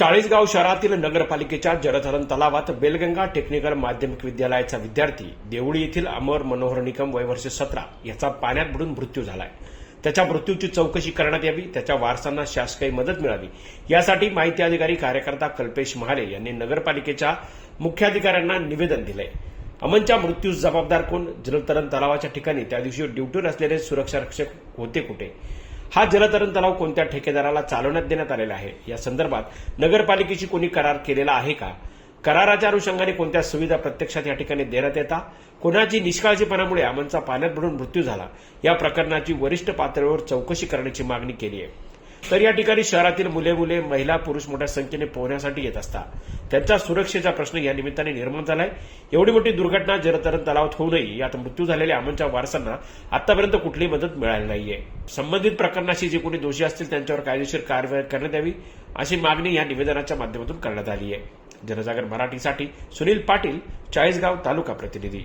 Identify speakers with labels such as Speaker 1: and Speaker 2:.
Speaker 1: चाळीसगाव शहरातील नगरपालिकेच्या जलतरण तलावात बेलगंगा टेक्निकल माध्यमिक विद्यालयाचा विद्यार्थी देवळी येथील अमर मनोहर निकम वर्ष सतरा याचा पाण्यात बुडून मृत्यू झालाय. त्याच्या मृत्यूची चौकशी करण्यात यावी त्याच्या वारसांना शासकीय मदत मिळावी यासाठी माहिती अधिकारी कार्यकर्ता कल्पेश महाले यांनी नगरपालिकेच्या मुख्याधिकाऱ्यांना निवेदन दिलंय. अमनच्या मृत्यूस जबाबदार कोण? जलतरण तलावाच्या ठिकाणी त्या दिवशी ड्युटीवर असलेले सुरक्षा रक्षक होते कुठे? हा जलतरण तलाव कोणत्या ठेकेदाराला चालवण्यात देण्यात आलेला आहे? या संदर्भात नगरपालिकेशी कोणी करार केलेला आहे का? कराराच्या अनुषंगाने कोणत्या सुविधा प्रत्यक्षात या ठिकाणी देण्यात येता? कोणाची निष्काळजीपणामुळे अमनचा पाण्यात बुडून मृत्यू झाला? या प्रकरणाची वरिष्ठ पातळीवर चौकशी करण्याची मागणी केली आहे. तर या ठिकाणी शहरातील मुले मुले महिला पुरुष मोठ्या संख्येने पोहण्यासाठी येत असतात. त्यांच्या सुरक्षेचा प्रश्न या निमित्ताने निर्माण झालाय. एवढी मोठी दुर्घटना जलतरण तलावात होऊ नये यात मृत्यू झालेल्या अमनच्या वारसांना आतापर्यंत कुठलीही मदत मिळाली नाहीये. संबंधित प्रकरणाशी जे कोणी दोषी असतील त्यांच्यावर कायदेशीर कारवाई करण्यात यावी अशी मागणी या निवेदनाच्या माध्यमातून करण्यात आली आहे जनजागर मराठीसाठी सुनील पाटील चाळीसगाव तालुका प्रतिनिधी.